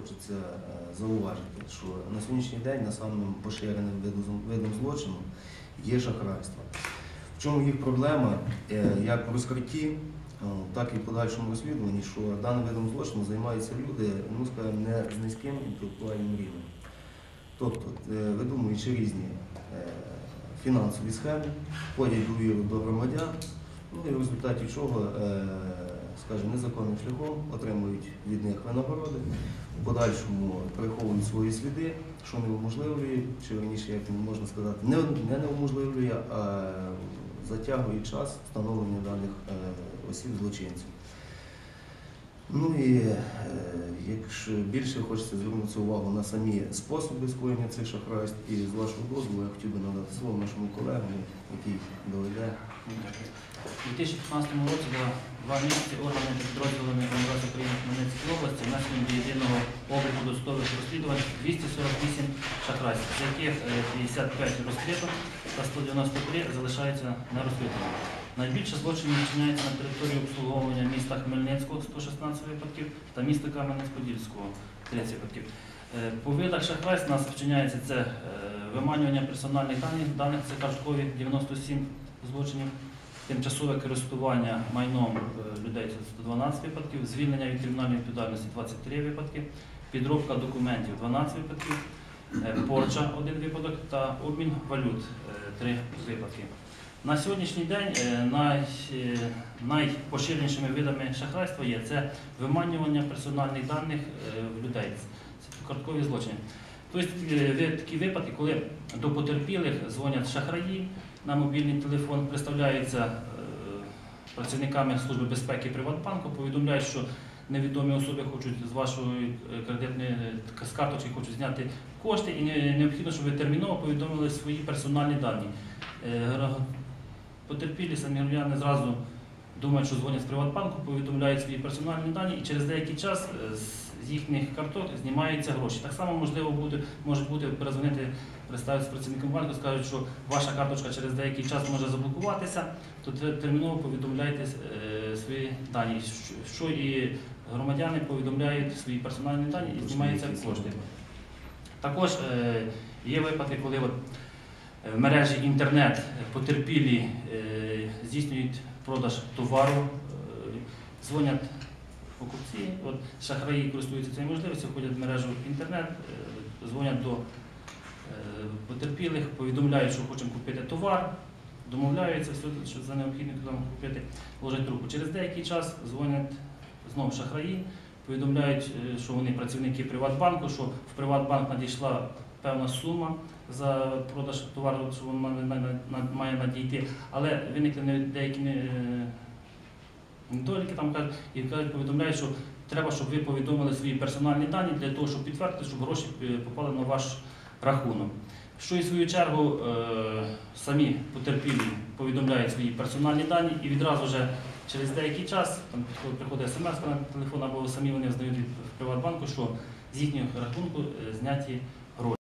хочеться е, зауважити, що на сьогоднішній день на самим поширеним видом, злочину є шахрайство. В чому їх проблема, Е, як в розкритті, так і в подальшому розслідуванні, що даним видом злочину займаються люди, ну скажімо, не з низьким інтелектуальним рівнем. Тобто, е, видумуючи різні е, фінансові схеми, входять довіру до громадян, ну і в результаті чого, е, скажімо, незаконним шляхом отримують від них винагороди, в подальшому приховують свої сліди, що не уможливлює, чи раніше, як можна сказати, не, не неуможливлює, а затягує час встановлення даних е, осіб злочинців. Ну і е, якщо більше хочеться звернути увагу на самі способи скоєння цих шахрайств, і з вашого дозволу я хотів би надати слово нашому колегу, який доведе. У 2015 році за два місяці органами та підрозділами МВС України в Хмельницькій області внесено до єдиного обліку досудових розслідувань 248 шахрайств, з яких е, 55 розкрито та 193 залишаються нерозкритими. Найбільше злочинів вчиняється на території обслуговування міста Хмельницького 116 випадків та міста Кам'янець-Подільського 30 випадків. Е, По видах шахрайств нас вчиняється це е, виманювання персональних даних, даних це карткові 97 злочинів, тимчасове користування майном е, людей це 112 випадків, звільнення від кримінальної відповідальності 23 випадки, підробка документів 12 випадків, порча 1 випадок та обмін валют 3 випадки. На сьогоднішній день е, най, е, найпоширенішими видами шахрайства є це виманювання персональних даних е, в людей. Це карткові злочини. Тобто такі випадки, коли до потерпілих дзвонять шахраї на мобільний телефон, представляються працівниками Служби безпеки Приватбанку, повідомляють, що невідомі особи хочуть з вашої кредитної з карточки хочуть зняти кошти, і необхідно, щоб ви терміново повідомили свої персональні дані. Потерпілі самі громадяни зразу думають, що дзвонять з Приватбанку, повідомляють свої персональні дані, і через деякий час е, з їхніх карток знімаються гроші. Так само можливо буде, може бути перезвонити, представитися працівникам банку, скажуть, що ваша карточка через деякий час може заблокуватися, то терміново повідомляйте е, свої дані, що- і громадяни повідомляють свої персональні дані і знімаються кошти. Також е, є випадки, коли от, в мережі інтернет потерпілі е, здійснюють продаж товару, е, дзвонять покупці, от шахраї користуються цією можливістю, входять в мережу інтернет, е, дзвонять до е, потерпілих, повідомляють, що хочемо купити товар, домовляються, все, що за необхідно там купити, ложать трубку. Через деякий час дзвонять знову шахраї, повідомляють, е, що вони працівники Приватбанку, що в Приватбанк надійшла певна сума за продаж товару, що він має, на- на- має надійти, але виникли деякі е, недоліки там кажуть, і кажуть, повідомляють, що треба, щоб ви повідомили свої персональні дані для того, щоб підтвердити, щоб гроші е, попали на ваш рахунок. Що і в свою чергу е, самі потерпілі повідомляють свої персональні дані і відразу вже через деякий час там приходить смс на телефон або самі вони взнають від Приватбанку, що з їхнього рахунку зняті